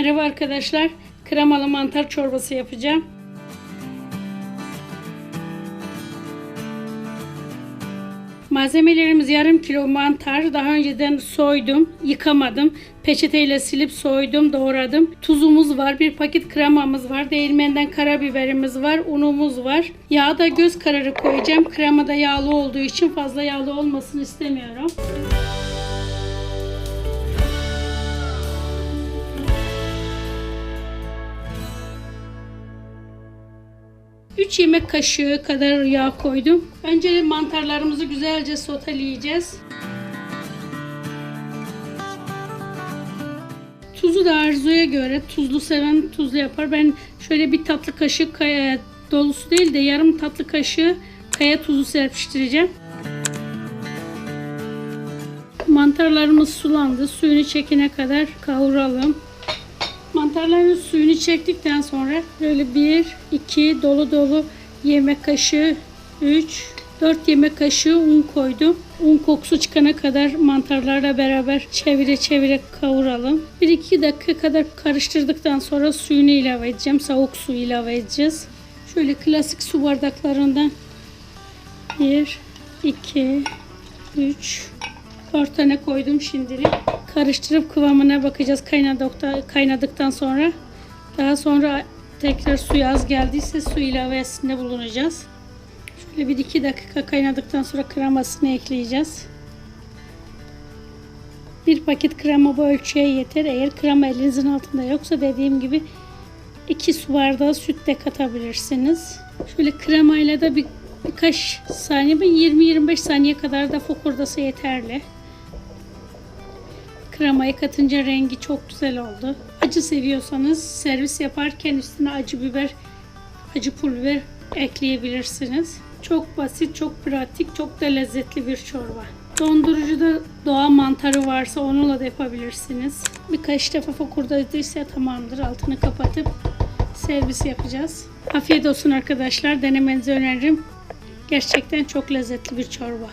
Merhaba arkadaşlar. Kremalı mantar çorbası yapacağım. Malzemelerimiz yarım kilo mantar. Daha önceden soydum, yıkamadım. Peçeteyle silip soydum, doğradım. Tuzumuz var, bir paket kremamız var. Değirmenden karabiberimiz var, unumuz var. Yağda göz kararı koyacağım. Krema da yağlı olduğu için fazla yağlı olmasını istemiyorum. 3 yemek kaşığı kadar yağ koydum. Önce mantarlarımızı güzelce soteleyeceğiz. Tuzu da arzuya göre tuzlu seven tuzlu yapar. Ben şöyle bir tatlı kaşık kaya dolusu değil de yarım tatlı kaşığı kaya tuzu serpiştireceğim. Mantarlarımız sulandı. Suyunu çekene kadar kavuralım. Mantarların suyunu çektikten sonra böyle 1, 2 dolu dolu yemek kaşığı 3, 4 yemek kaşığı un koydum. Un kokusu çıkana kadar mantarlarla beraber çevire çevire kavuralım. 1-2 dakika kadar karıştırdıktan sonra suyunu ilave edeceğim. Soğuk su ilave edeceğiz. Şöyle klasik su bardaklarından 1, 2, 3, 4 tane koydum şimdilik. Karıştırıp kıvamına bakacağız kaynadıktan, kaynadıktan sonra. Daha sonra tekrar suyu az geldiyse su ilavesinde bulunacağız. Şöyle bir iki dakika kaynadıktan sonra kremasını ekleyeceğiz. Bir paket krema bu ölçüye yeter. Eğer krema elinizin altında yoksa dediğim gibi 2 su bardağı süt de katabilirsiniz. Şöyle kremayla da bir, birkaç saniye 20-25 saniye kadar da fokurdası yeterli. Kremayı katınca rengi çok güzel oldu. Acı seviyorsanız servis yaparken üstüne acı biber, acı pul biber ekleyebilirsiniz. Çok basit, çok pratik, çok da lezzetli bir çorba. Dondurucuda doğa mantarı varsa onunla da yapabilirsiniz. Birkaç defa fokurdadıysa tamamdır. Altını kapatıp servis yapacağız. Afiyet olsun arkadaşlar. Denemenizi öneririm. Gerçekten çok lezzetli bir çorba.